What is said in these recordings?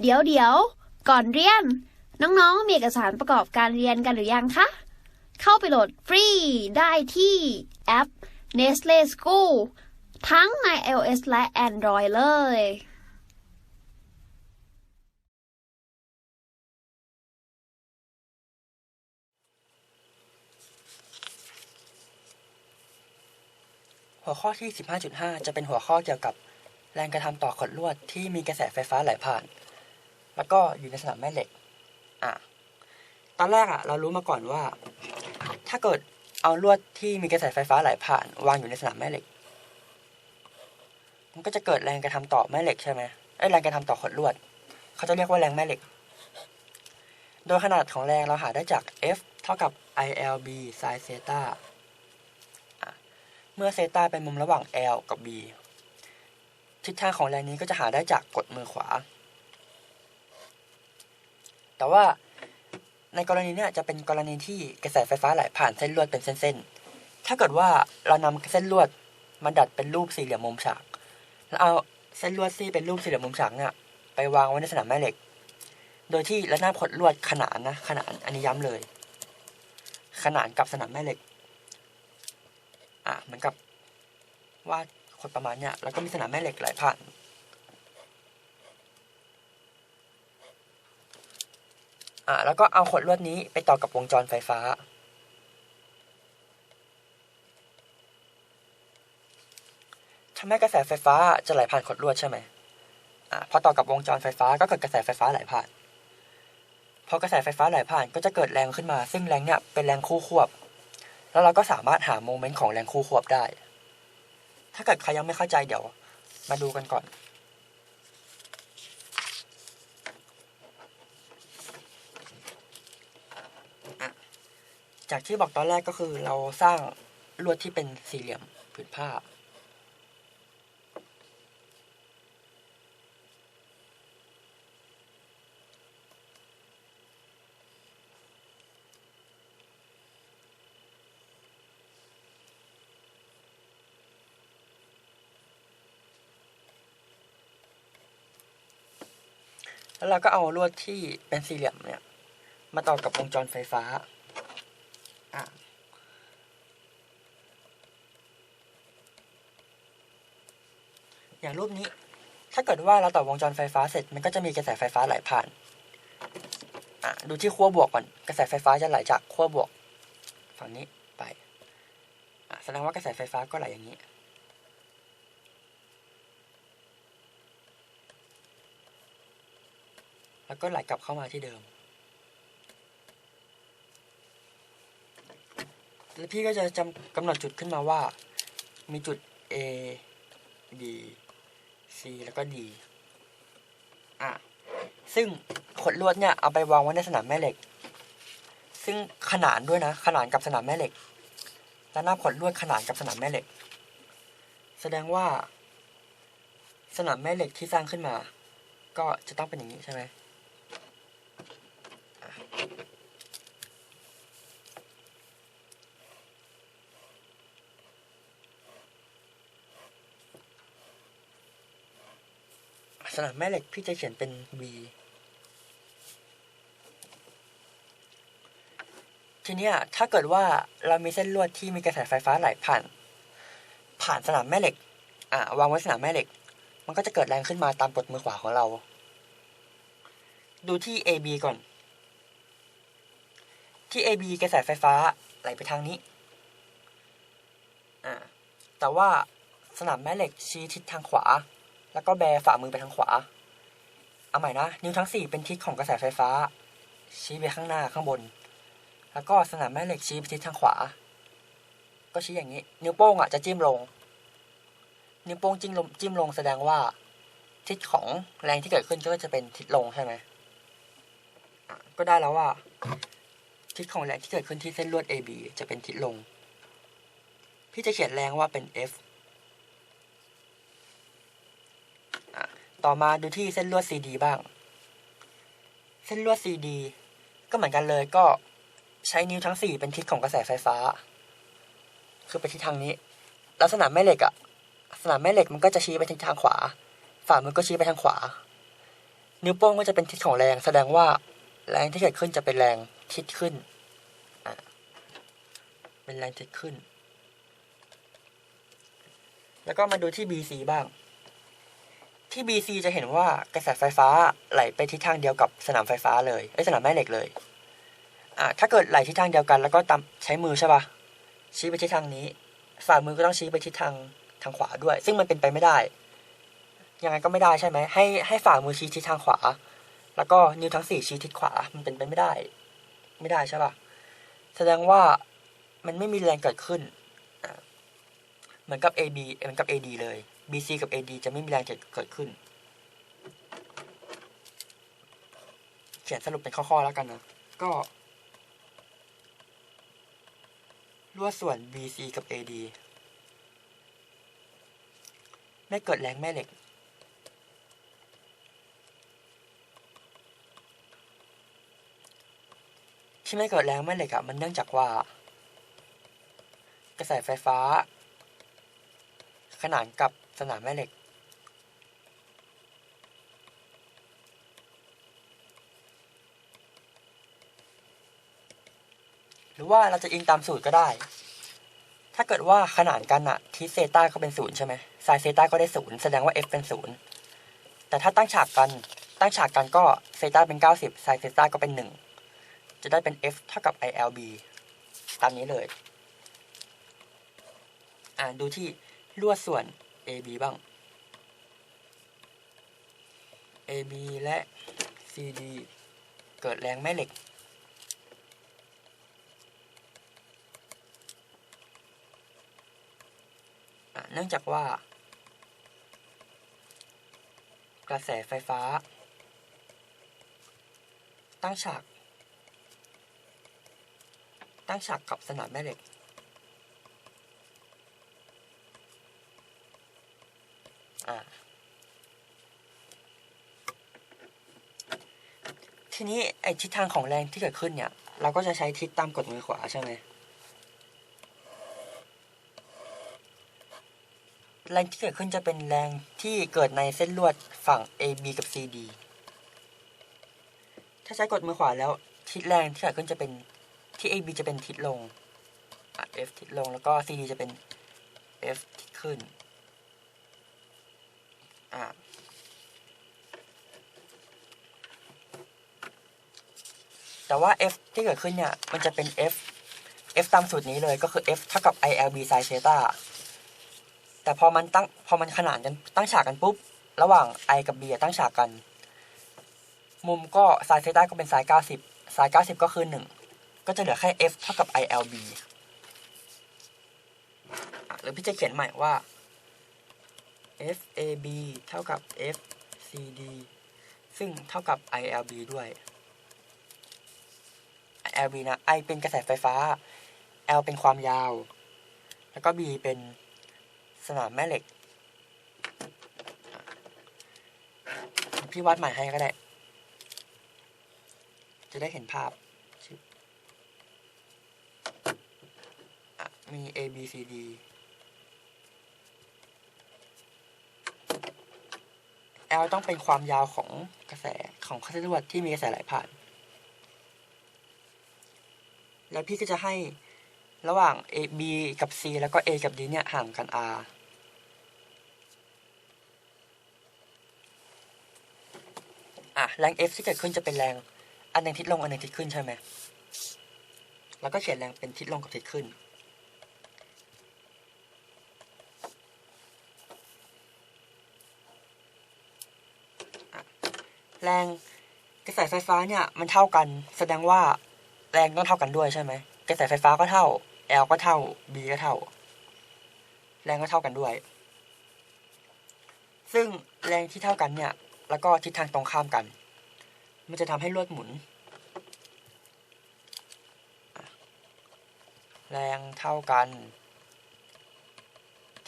เดี๋ยวเดี๋ยวก่อนเรียน น้องๆ มีเอกสารประกอบการเรียนกันหรือยังคะ เข้าไปโหลดฟรีได้ที่แอป Nestle School ทั้งใน iOS และ Android เลยหัวข้อที่ 15.5 จะเป็นหัวข้อเกี่ยวกับแรงกระทำต่อขดลวดที่มีกระแสไฟฟ้าไหลผ่าน แล้วก็อยู่ในสนามแม่เหล็ก อะ ตอนแรกอะ เรารู้มาก่อนว่า ถ้าเกิดเอาลวดที่มีกระแสไฟฟ้าไหลผ่าน วางอยู่ในสนามแม่เหล็ก มันก็จะเกิดแรงกระทำต่อแม่เหล็กใช่ไหมไอ้ยแรงกระทำต่อขดลวด เขาจะเรียกว่าแรงแม่เหล็ก โดยขนาดของแรงเราหาได้จาก F เท่ากับ ILB sin เซตาเมื่อเซตาเป็นมุมระหว่าง L กับ B ทิศทางของแรงนี้ก็จะหาได้จากกดมือขวา แต่ว่าในกรณีเนี้ยจะเป็นกรณีที่กระแสไฟฟ้าไหลผ่านเส้นลวดเป็นเส้นๆ ถ้าเกิดว่าเรานำเส้นลวดมาดัดเป็นรูปสี่เหลี่ยมมุมฉาก แล้วเอาเส้นลวดที่เป็นรูปสี่เหลี่ยมมุมฉากเนี่ยไปวางไว้ในสนามแม่เหล็ก โดยที่ระนาบขดลวดขนานนะขนานอันนี้ย้ำเลย ขนานกับสนามแม่เหล็ก อะเหมือนกับวาดคนประมาณเนี้ยแล้วก็มีสนามแม่เหล็กไหลผ่าน อะแล้วก็เอาขดลวดนี้ไปต่อกับวงจรไฟฟ้า ทำให้กระแสไฟฟ้าจะไหลผ่านขดลวดใช่ไหมอะพอต่อกับวงจรไฟฟ้าก็เกิดกระแสไฟฟ้าไหลผ่าน พอกระแสไฟฟ้าไหลผ่านก็จะเกิดแรงขึ้นมา ซึ่งแรงเนี้ยเป็นแรงคู่ควบ แล้วเราก็สามารถหาโมเมนต์ของแรงคู่ควบได้ ถ้าเกิดใครยังไม่เข้าใจเดี๋ยว มาดูกันก่อน จากที่บอกตอนแรกก็คือเราสร้างลวดที่เป็นสี่เหลี่ยมผืนผ้า แล้วเราก็เอาลวดที่เป็นสี่เหลี่ยมเนี่ย มาต่อกับวงจรไฟฟ้า อย่างรูปนี้ ถ้าเกิดว่าเราต่อวงจรไฟฟ้าเสร็จ มันก็จะมีกระแสไฟฟ้าไหลผ่านอะดูที่ขั้วบวกก่อน กระแสไฟฟ้าจะไหลจากขั้วบวก ฝั่งนี้ไปอะแสดงว่ากระแสไฟฟ้าก็ไหลอย่างนี้แล้วก็ไหลกลับเข้ามาที่เดิม แล้วพี่ก็จะจำกำหนดจุดขึ้นมาว่า มีจุด A B C แล้วก็ D อะ ซึ่งขดลวดเนี่ยเอาไปวางไว้ในสนามแม่เหล็ก ซึ่งขนานด้วยนะ ขนานกับสนามแม่เหล็กและหน้าขดลวดขนานกับสนามแม่เหล็ก แสดงว่า สนามแม่เหล็กที่สร้างขึ้นมา ก็จะต้องเป็นอย่างนี้ใช่ไหม สนามแม่เหล็กพี่จะเขียนเป็น B ทีเนี้ยถ้าเกิดว่าเรามีเส้นลวดที่มีกระแสไฟฟ้าไหลผ่าน ผ่านสนามแม่เหล็ก อ่าวางไว้สนามแม่เหล็ก มันก็จะเกิดแรงขึ้นมาตามกดมือขวาของเรา ดูที่ AB ก่อน ที่ AB กระแสไฟฟ้าไหลไปทางนี้ อ่าแต่ว่าสนามแม่เหล็กชี้ทิศทางขวา แล้วก็แบฝ่ามือไปทางขวา เอาใหม่นะ นิ้วทั้งสี่เป็นทิศของกระแสไฟฟ้า ชี้ไปข้างหน้าข้างบน แล้วก็สนามแม่เหล็กชี้ไปทิศทางขวา ก็ชี้อย่างนี้ นิ้วโป้งอะจะจิ้มลง นิ้วโป้งจิ้มลงจิ้มลงแสดงว่า ทิศของแรงที่เกิดขึ้นก็จะเป็นทิศลงใช่ไหมก็ได้แล้วว่า ทิศของแรงที่เกิดขึ้นที่เส้นลวด AB จะเป็นทิศลง พี่จะเขียนแรงว่าเป็น F ต่อมาดูที่เส้นลวด CD บ้าง เส้นลวด CD ก็เหมือนกันเลยก็ใช้นิ้วทั้งสี่เป็นทิศของกระแสไฟฟ้า คือไปทิศทางนี้แล้วสนามแม่เหล็กอะสนามแม่เหล็กมันก็จะชี้ไปทิศทางขวา ฝ่ามือก็ชี้ไปทางขวา นิ้วโป้งก็จะเป็นทิศของแรง แสดงว่าแรงที่เกิดขึ้นจะเป็นแรงทิศขึ้น เป็นแรงทิศขึ้น แล้วก็มาดูที่ BC บ้าง ที่ BC จะเห็นว่ากระแสไฟฟ้าไหลไปทิศทางเดียวกับสนามไฟฟ้าเลยไอ้สนามแม่เหล็กเลยอะถ้าเกิดไหลทิศทางเดียวกัน แล้วก็ตามใช้มือใช่ปะชี้ไปทิศทางนี้ฝ่ามือก็ต้องชี้ไปทิศทางทางขวาด้วย ซึ่งมันเป็นไปไม่ได้ ยังไงก็ไม่ได้ใช่ไหมให้ให้ฝ่ามือชี้ทิศทางขวา แล้วก็นิ้วทั้งสี่ชี้ทิศขวา มันเป็นไปไม่ได้ ไม่ได้ใช่ปะแสดงว่ามันไม่มีแรงเกิดขึ้นเหมือนกับ AB เหมือนกับ AD เลย BC กับ AD จะไม่มีแรงเกิดขึ้น เขียนสรุปเป็นข้อๆแล้วกันนะ ก็ลวดส่วน BC กับ AD ไม่เกิดแรงแม่เหล็ก ที่ไม่เกิดแรงแม่เหล็กอะมันเนื่องจากว่า กระแสไฟฟ้า ขนานกับ สนามแม่เหล็ก หรือว่าเราจะอิงตามสูตรก็ได้ ถ้าเกิดว่าขนานกันอะทิศเซต้าก็เป็นศูนย์ใช่ไหมไซน์เซต้าก็ได้ศูนย์แสดงว่า f เป็นศูนย์แต่ถ้าตั้งฉากกัน ตั้งฉากกันก็เซต้าเป็น 90ไซน์เซต้าก็เป็น 1 จะได้เป็น f เท่ากับ ilb ตามนี้เลย อ่าดูที่ลวดส่วน ab บ้าง ab และ cd เกิดแรงแม่เหล็ก เนื่องจากว่า กระแสไฟฟ้า ตั้งฉาก ตั้งฉากกับสนามแม่เหล็ก ทีนี้ไอ้ทิศทางของแรงที่เกิดขึ้นเนี่ย เราก็จะใช้ทิศตามกฎมือขวาใช่ไหมแรงที่เกิดขึ้นจะเป็นแรงที่เกิดในเส้นลวดฝั่ง AB กับ CD ถ้าใช้กดมือขวาแล้วทิศแรงที่เกิดขึ้นจะเป็นที่ AB จะเป็นทิศลง F ทิศลงแล้วก็ CD จะเป็น F ทิศขึ้นอะ แต่ว่า F ที่เกิดขึ้นเนี่ย มันจะเป็น F F ตามสูตรนี้เลยก็คือ F เท่ากับ ILB sin theta แต่พอมันตั้งพอมันขนานกันตั้งฉากกันปุ๊บ ระหว่าง i กับ b ตั้งฉากกัน มุมก็ไซน์เซต้าก็เป็นไซน์90ไซน์90 ก็คือ 1 ก็จะเหลือแค่ f เท่ากับ ilb หรือพี่จะเขียนใหม่ว่า fab เท่ากับ fcd ซึ่งเท่ากับ ilb ด้วย ilb นะ i เป็นกระแสไฟฟ้า l เป็นความยาว แล้วก็ b เป็นสนามแม่เหล็ก พี่วัดใหม่ให้ก็ได้ จะได้เห็นภาพชึบอะมี A B C D L ต้องเป็นความยาวของกระแสของคลื่นลวดที่มีกระแสไหลผ่าน แล้วพี่ก็จะให้ระหว่าง A B กับ C แล้วก็ A กับ D เนี่ยห่างกัน R อะแรง F ที่เกิดขึ้นจะเป็นแรง อันหนึ่งทิศลงอันหนึ่งทิศขึ้นใช่ไหมแล้วก็เขียนแรงเป็นทิศลงกับทิศขึ้นแรงกระแสไฟฟ้าเนี่ยมันเท่ากัน แสดงว่า แรงต้องเท่ากันด้วยใช่ไหมกระแสไฟฟ้าก็เท่า L ก็เท่า B ก็เท่า แรงก็เท่ากันด้วย ซึ่งแรงที่เท่ากันเนี่ย แล้วก็ทิศทางตรงข้ามกัน มันจะทำให้ลวดหมุน แรงเท่ากัน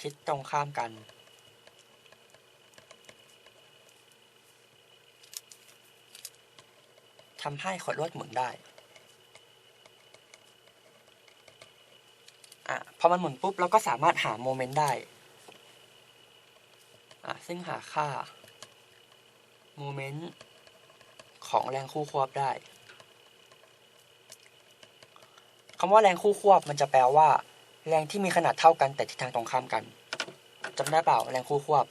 ทิศตรงข้ามกัน ทำให้ขดลวดหมุนได้ อะพอมันหมุนปุ๊บเราก็สามารถหาโมเมนต์ได้อะซึ่งหาค่าโมเมนต์ของแรงคู่ควบได้คำว่าแรงคู่ควบมันจะแปลว่า แรงที่มีขนาดเท่ากันแต่ทิศทางตรงข้ามกันจำได้เปล่าแรงคู่ควบ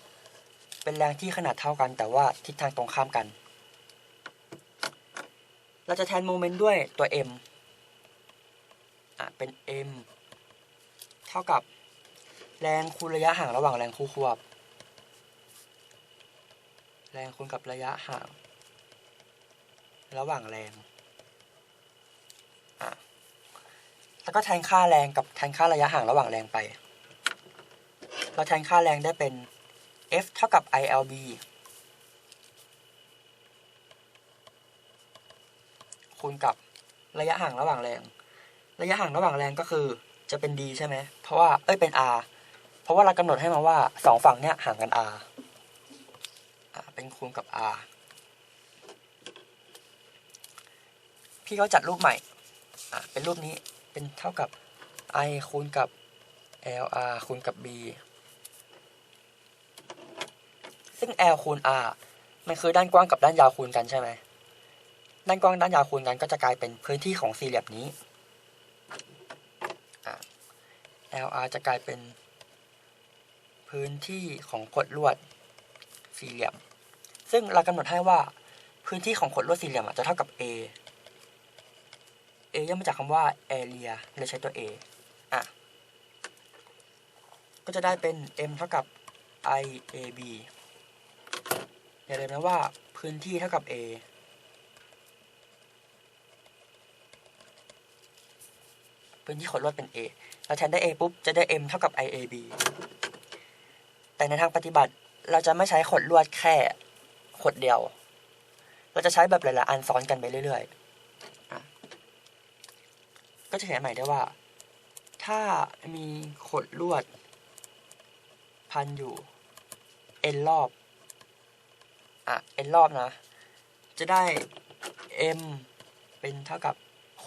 เป็นแรงที่ขนาดเท่ากัน แต่ว่าทิศทางตรงข้ามกัน เราจะแทนโมเมนต์ด้วยตัว m อะเป็น m ท่ากับแรงคูณระยะห่างระหว่างแรงคู่ควบ แรงคูณกับระยะห่าง ระหว่างแรงอะแล้วก็แทนค่าแรงกับแทนค่าระยะห่างระหว่างแรงไป เราแทนค่าแรงได้เป็น F เท่ากับ ILB คูณกับระยะห่างระหว่างแรง ระยะห่างระหว่างแรงก็คือ จะเป็น D ใช่ไหม เพราะว่า เอ้ย เป็น R เพราะว่าเรากำหนดให้มาว่าสองฝั่งเนี้ยห่างกัน R เป็นคูณกับ R พี่ก็จัดรูปใหม่อ่าเป็นรูปนี้ เป็นเท่ากับ I คูณกับ LR คูณกับ B ซึ่ง L คูณ R มันคือด้านกว้างกับด้านยาวคูณกันใช่ไหม ด้านกว้างด้านยาวคูณกันก็จะกลายเป็นพื้นที่ของสี่เหลี่ยมนี้อะ LR จะกลายเป็นพื้นที่ของขดลวดสี่เหลี่ยม ซึ่งเรากำหนดให้ว่าพื้นที่ของขดลวดสี่เหลี่ยมจะเท่ากับ A A ย่อมาจากคำว่า area เลยใช้ตัว A อะ ก็จะได้เป็น M เท่ากับ IAB อย่าลืมนะว่าพื้นที่เท่ากับ A พื้นที่ขดลวดเป็น A เราแทนได้ A ปุ๊บจะได้ M เท่ากับ IAB แต่ในทางปฏิบัติเราจะไม่ใช้ขดลวดแค่ขดเดียว เราจะใช้แบบหลายๆอันซ้อนกันไปเรื่อยๆ ก็จะเขียนใหม่ได้ว่า ถ้ามีขดลวด พันอยู่ n รอบ อะ n รอบนะ จะได้ m เป็นเท่ากับ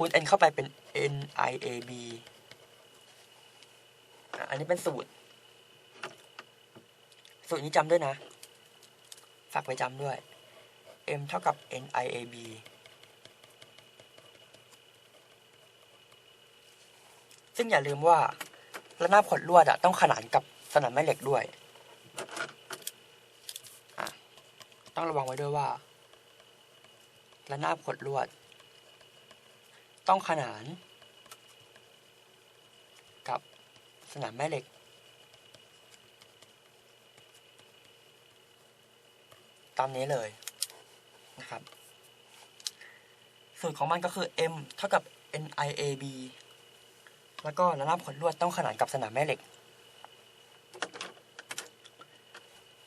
คูณ n เข้าไปเป็น n i a b อันนี้เป็นสูตร สูตรนี้จำด้วยนะ ฝากไปจำด้วย m เท่ากับ n i a b ซึ่งอย่าลืมว่าระนาบขดลวดอะต้องขนานกับสนามแม่เหล็กด้วย ต้องระวังไว้ด้วยว่าระนาบขดลวด ต้องขนาน กับสนามแม่เหล็ก ตามนี้เลยนะครับ สูตรของมันก็คือ m เท่ากับ niab แล้วก็ระนาบขดลวดต้องขนานกับสนามแม่เหล็ก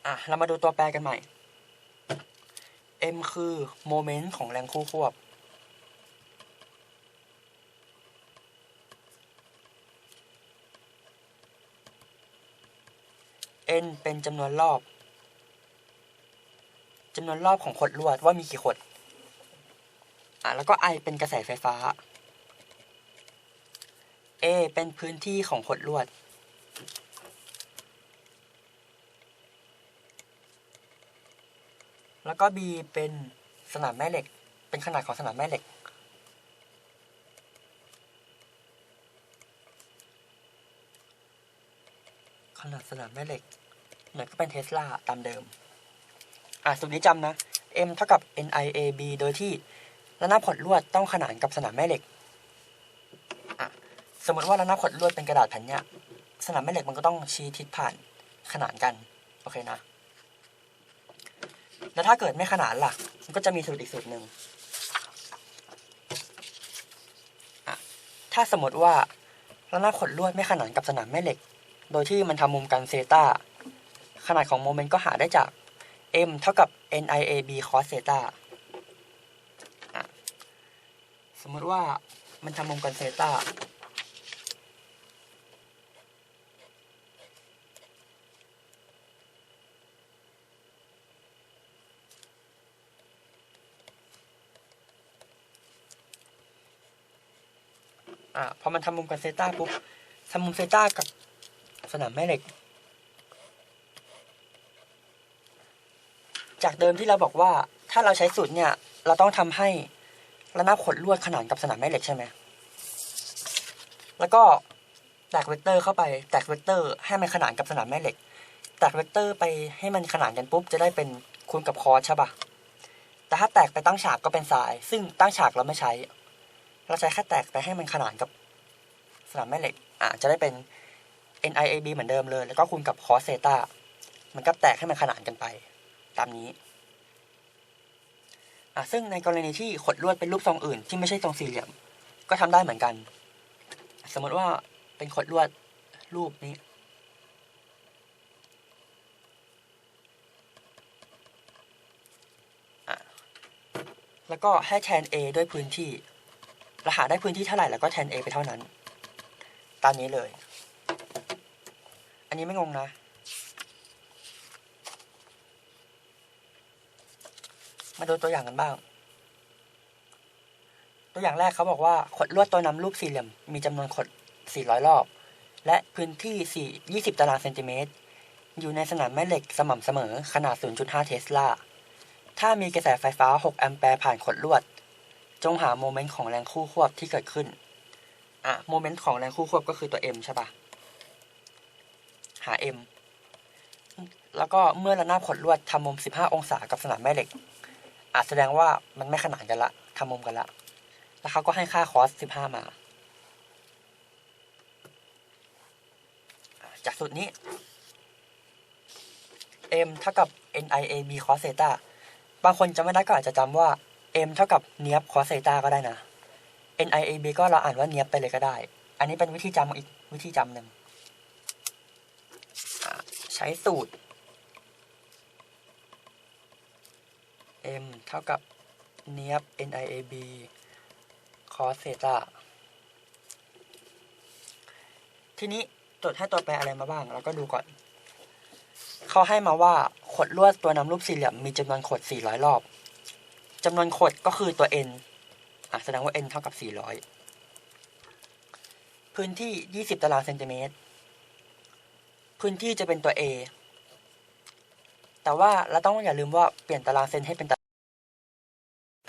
อะ เรามาดูตัวแปรกันใหม่ m คือโมเมนต์ของแรงคู่ควบ n เป็นจำนวนรอบจำนวนรอบของขดลวดว่ามีกี่ขด อะแล้วก็ I เป็นกระแสไฟฟ้า A เป็นพื้นที่ของขดลวด แล้วก็ B เป็นสนามแม่เหล็ก เป็นขนาดของสนามแม่เหล็ก นาดสนามแม่เหล็กเหมือนก็เป็นเทสลาตามเดิม อะสูตรนี้จำนะ M เท่ากับ NIAB โดยที่ระนาบขดลวดต้องขนานกับสนามแม่เหล็ก อะ สมมติว่าระนาบขดลวดเป็นกระดาษแผ่นเนี้ย สนามแม่เหล็กมันก็ต้องชี้ทิศผ่านขนานกัน โอเคนะ แล้วถ้าเกิดไม่ขนานล่ะ มันก็จะมีสูตรอีกสูตรหนึ่งอะถ้าสมมติว่าระนาบขดลวดไม่ขนานกับสนามแม่เหล็ก โดยที่มันทำมุมกันเซตาขนาดของโมเมนต์ก็หาได้จาก m เท่ากับ niab cos เซตาสมมติว่ามันทำมุมกันเซตาอะพอมันทำมุมกันเซตาปุ๊บทำมุมเซตากับ สนามแม่เหล็ก จากเดิมที่เราบอกว่าถ้าเราใช้สูตรเนี่ย เราต้องทำให้ระนาบขดลวดขนานกับสนามแม่เหล็กใช่ไหม แล้วก็แตกเวกเตอร์เข้าไปแตกเวกเตอร์ให้มันขนานกับสนามแม่เหล็กแตกเวกเตอร์ไปให้มันขนานกันปุ๊บจะได้เป็นคูณกับคอใช่ปะแต่ถ้าแตกไปตั้งฉากก็เป็นสาย ซึ่งตั้งฉากเราไม่ใช้ เราใช้แค่แตกไปให้มันขนานกับสนามแม่เหล็ก อ่าจะได้เป็น NIAB เหมือนเดิมเลย แล้วก็คูณกับคอสเซตามันก็แตกให้มันขนานกันไป ตามนี้อะซึ่งในกรณีที่ขดลวดเป็นรูปทรงอื่น ที่ไม่ใช่ทรงสี่เหลี่ยม ก็ทำได้เหมือนกัน สมมติว่าเป็นขดลวดรูปนี้ แล้วก็ให้แทน A ด้วยพื้นที่ รหาได้พื้นที่เท่าไหร่แล้วก็แทน A ไปเท่านั้น ตามนี้เลย อันนี้ไม่งงนะ มาดูตัวอย่างกันบ้าง ตัวอย่างแรกเขาบอกว่าขดลวดตัวนำรูปสี่เหลี่ยม มีจำนวนขด 400 รอบ และพื้นที่ 4 20 ตารางเซนติเมตร อยู่ในสนามแม่เหล็กสม่ำเสมอขนาด 0.5 เทสลา ถ้ามีกระแสไฟฟ้า 6 แอมแปร์ผ่านขดลวด จงหาโมเมนต์ของแรงคู่ควบที่เกิดขึ้น อะ โมเมนต์ของแรงคู่ควบก็คือตัว m ใช่ปะ หา m แล้วก็เมื่อระนาบขดลวดทำมุม 15 องศากับสนามแม่เหล็ก อาจแสดงว่ามันไม่ขนานกันละทำมุมกันละ แล้วเขาก็ให้ค่าคอส 15 มา จากสูตรนี้ m เท่ากับ niab cos theta บางคนจำไม่ได้ก็อาจจะจำว่า m เท่ากับเนียบ cos theta ก็ได้นะ niab ก็เราอ่านว่าเนียบไปเลยก็ได้ อันนี้เป็นวิธีจำอีกวิธีจำหนึ่ง ช้สูตร m เท่ากับเนียบ niab cos theta ทีนี้จดให้ตัวแปรอะไรมาบ้างแล้วก็ดูก่อน เขาให้มาว่าขดลวดตัวนำรูปสี่เหลี่ยมมีจำนวนขด 400 รอบจำนวนขดก็คือตัว n อะแสดงว่า n เท่ากับ 400 พื้นที่ 20 ตารางเซนติเมตร พื้นที่จะเป็นตัว a แต่ว่าเราต้องอย่าลืมว่าเปลี่ยนตารางเซนให้เป็นตาราง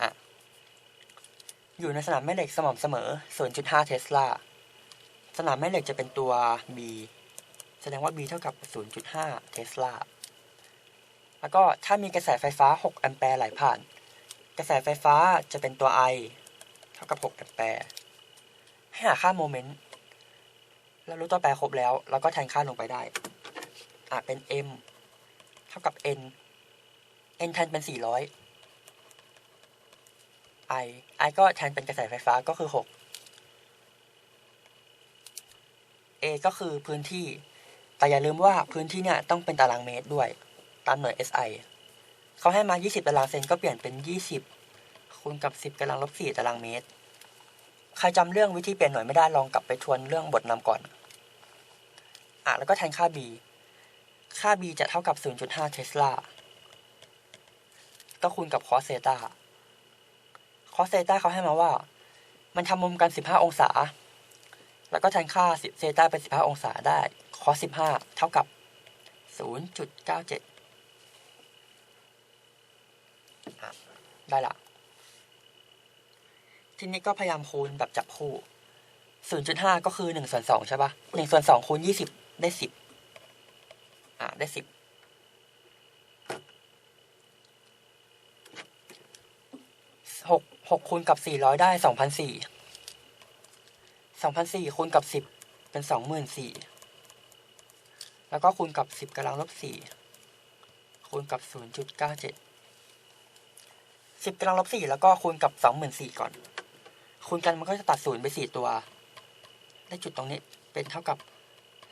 อะอยู่ในสนามแม่เหล็กสม่ำเสมอ 0.5 เทสลา สนามแม่เหล็กจะเป็นตัว b แสดงว่า b เท่ากับ 0.5 เทสลา แล้วก็ถ้ามีกระแสไฟฟ้า 6 แอมแปร์ไหลผ่าน กระแสไฟฟ้าจะเป็นตัว I เท่ากับ 6 แอมแปร์ ให้หาค่าโมเมนต์ เรารู้ตัวแปรครบแล้ว เราก็แทนค่าลงไปได้ อะเป็น m เท่ากับ n n แทนเป็น 400 i i ก็แทนเป็นกระแสไฟฟ้าก็คือ 6 a ก็คือพื้นที่ แต่อย่าลืมว่าพื้นที่เนี่ยต้องเป็นตารางเมตรด้วย ตามหน่วย SI เขาให้มา 20 ตารางเซนก็เปลี่ยนเป็น 20 คูณกับ 10กำลังลบ4ตารางเมตร ใครจำเรื่องวิธีเปลี่ยนหน่วยไม่ได้ลองกลับไปทวนเรื่องบทนำก่อน อะแล้วก็แทนค่า b ค่า b จะเท่ากับ 0.5 เทสลา ก็คูณกับ cos เซตา cos เซตาเขาให้มาว่า มันทำมุมกัน 15 องศา แล้วก็แทนค่าเซตาเป็น 15 องศาได้ cos 15 เท่ากับ 0.97อะได้ละ ทีนี้ก็พยายามคูณแบบจับคู่ศูนย์จุดห้าก็คือหนึ่งส่วนสองใช่ปะหนึ่งส่วนสองคูสิบได้สิบอ่าได้สิบหกหกคูณกับสี่ร้อยได้สองพันสี่สองพันสี่คูณกับสิบเป็นสองหมื่นสี่แล้วก็คูณกับสิบกำลังลบสี่คูณกับศูนย์จุดเก้าเจ็ดสิบกำลังลบสี่แล้วก็คูณกับสองหมื่นสี่ก่อน คูณกันมันก็จะตัดศูนย์ไป4ตัว ได้จุดตรงนี้เป็นเท่ากับ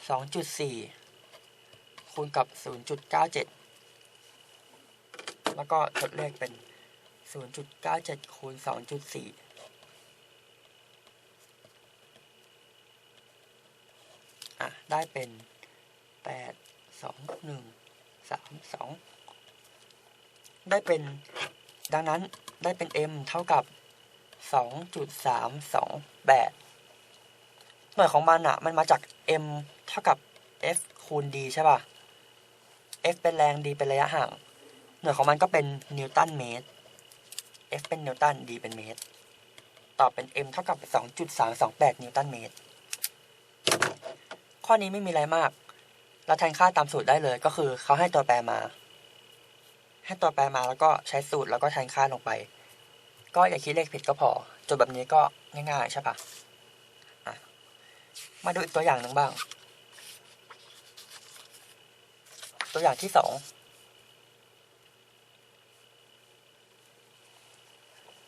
2.4คูณกับ0.97แล้วก็ทดเลขเป็น0.97คูณ2.4อะ ได้เป็นแปดสองหนึ่งสามสองได้เป็น ดังนั้นได้เป็น m เท่ากับ สองจุดสามสองแปดหน่วยของมันอะมันมาจาก m เท่ากับ f คูณ d ใช่ป่ะ f เป็นแรง d เป็นระยะห่าง หน่วยของมันก็เป็นนิวตันเมตร F เป็นนิวตัน D เป็นเมตร ตอบเป็น M เท่ากับ 2.328 นิวตันเมตร ข้อนี้ไม่มีอะไรมาก เราแทนค่าตามสูตรได้เลย ก็คือเขาให้ตัวแปรมา ให้ตัวแปรมาแล้วก็ใช้สูตรแล้วก็แทนค่าลงไป ก็อย่าคิดเลขผิดก็พอจดแบบนี้ก็ง่ายๆใช่ปะะมาดูอีกตัวอย่างหนึ่งบ้าง ตัวอย่างที่สอง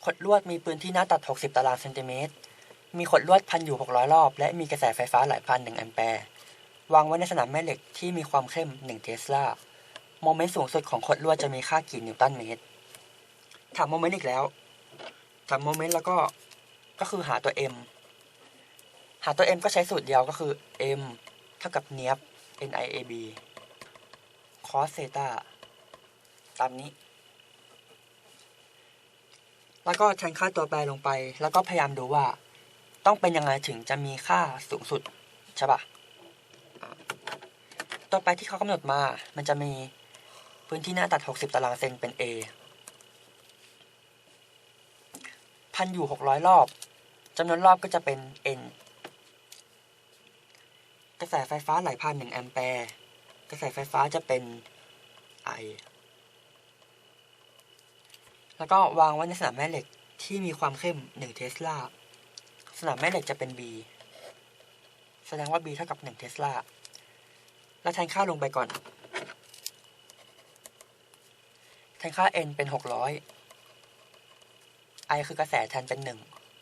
ขดลวดมีพื้นที่หน้าตัด 60 ตารางเซนติเมตร มีขดลวดพันอยู่ 600 รอบ และมีกระแสไฟฟ้าหลายพัน 1 แอมแปร์ วางไว้ในสนามแม่เหล็กที่มีความเข้ม 1 เทสลา โมเมนต์สูงสุดของขดลวดจะมีค่ากี่นิวตันเมตร ถามโมเมนต์อีกแล้ว ถามโมเมนต์แล้วก็ก็คือหาตัว m หาตัว m ก็ใช้สูตรเดียวก็คือ m เท่ากับเนียบ niab cos เซตาตามนี้ แล้วก็แทนค่าตัวแปรลงไป แล้วก็พยายามดูว่า ต้องเป็นยังไงถึงจะมีค่าสูงสุด ใช่ปะอ่าตัวแปรที่เขากำหนดมา มันจะมีพื้นที่หน้าตัด 60 ตารางเซนเป็น A พันอยู่600รอบจำนวนรอบก็จะเป็น N กระแสไฟฟ้าไหลผ่าน1แอมแปร์ กระแสไฟฟ้าจะเป็น I แล้วก็วางไว้ในสนามแม่เหล็กที่มีความเข้ม1เทสลา สนามแม่เหล็กจะเป็น B แสดงว่า B เท่ากับ1เทสลา แล้วแทนค่าลงไปก่อน แทนค่า N เป็น 600 I คือกระแสแทนเป็น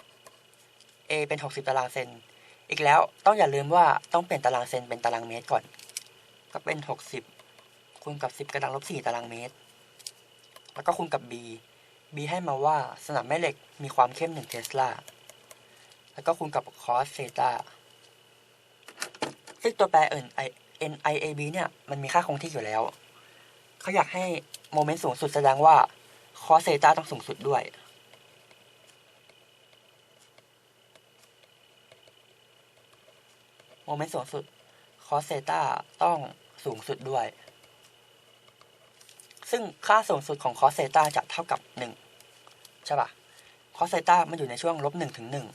1 A เป็น 60 ตารางเซน อีกแล้วต้องอย่าลืมว่าต้องเปลี่ยนตารางเซนเป็นตารางเมตรก่อน ก็เป็น 60 คูณกับ 10กำลังลบ4ตารางเมตร แล้วก็คูณกับ B B ให้มาว่าสนามแม่เหล็กมีความเข้ม1เทสลา แล้วก็คูณกับ cos เซตาซึ่งตัวแปรเอิญ NIAB เนี่ยมันมีค่าคงที่อยู่แล้ว เขาอยากให้โมเมนต์สูงสุดแสดงว่า cos เซตาต้องสูงสุดด้วย มเมนต์สูงสุด cos เซตาต้องสูงสุดด้วย ซึ่งค่าสูงสุดของ cos เซตาจะเท่ากับหนึ่งใช่ปะ cos เซตามันอยู่ในช่วงลบหนึ่งถึงหนึ่ง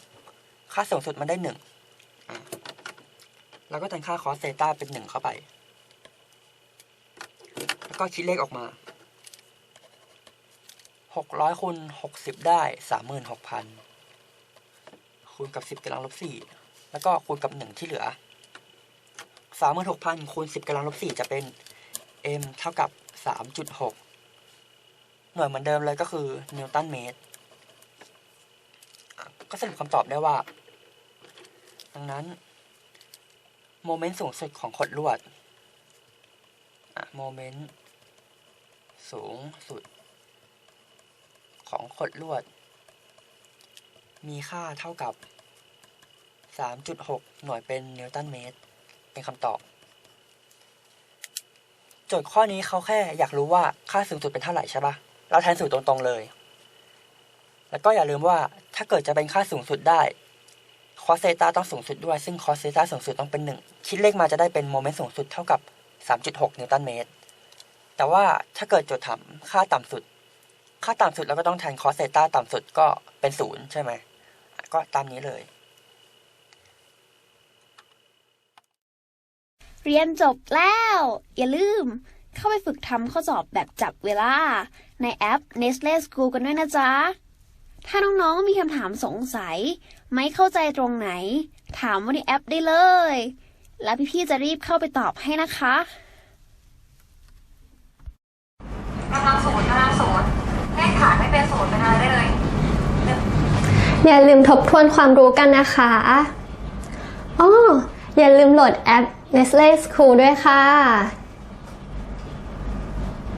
ค่าสูงสุดมันได้หนึ่งอะแล้วก็แทนค่า cos เซตาเป็นหนึ่งเข้าไป แล้วก็คิดเลขออกมาหกร้อยคูณหกสิบได้สามหมื่นหกพันคูณกับสิบกำลังลบสี่แล้วก็คูณกับหนึ่งที่เหลือ สามหมื่นหกพันคูณสิบกำลังลบสี่จะเป็น m เท่ากับสามจุดหกหน่วยเหมือนเดิมเลยก็คือนิวตันเมตร ก็สรุปคำตอบได้ว่า ดังนั้น โมเมนต์สูงสุดของขดลวดโมเมนต์สูงสุด ของขดลวด มีค่าเท่ากับ 3.6 หน่วยเป็นนิวตันเมตร เป็นคำตอบ โจทย์ข้อนี้เขาแค่อยากรู้ว่าค่าสูงสุดเป็นเท่าไหร่ใช่ปะเราแทนสูตรตรงๆเลย แล้วก็อย่าลืมว่าถ้าเกิดจะเป็นค่าสูงสุดได้คอสเซตาต้องสูงสุดด้วยซึ่งคอสเซตาสูงสุดต้องเป็นหนึ่งคิดเลขมาจะได้เป็นโมเมนต์สูงสุดเท่ากับ 3.6 นิวตันเมตร แต่ว่าถ้าเกิดโจทย์ถามค่าต่ำสุด ค่าต่ำสุดเราก็ต้องแทนคอสเซตาต่ำสุดก็เป็นศูนย์ใช่ไหม ก็ตามนี้เลย เรียนจบแล้ว อย่าลืม เข้าไปฝึกทำข้อสอบแบบจับเวลา ในแอป Nestle School กันด้วยนะจ๊ะ ถ้าน้องๆมีคำถามสงสัย ไม่เข้าใจตรงไหน ถามว่าในแอปได้เลย แล้วพี่ๆจะรีบเข้าไปตอบให้นะคะกำลังศูนย์กำลังศูนย์เลขฐานไม่เป็นศูนย์เป็นอะไรได้เลยอย่าลืมทบทวนความรู้กันนะคะอ๋ออย่าลืมโหลดแอป Nestle School ด้วยค่ะ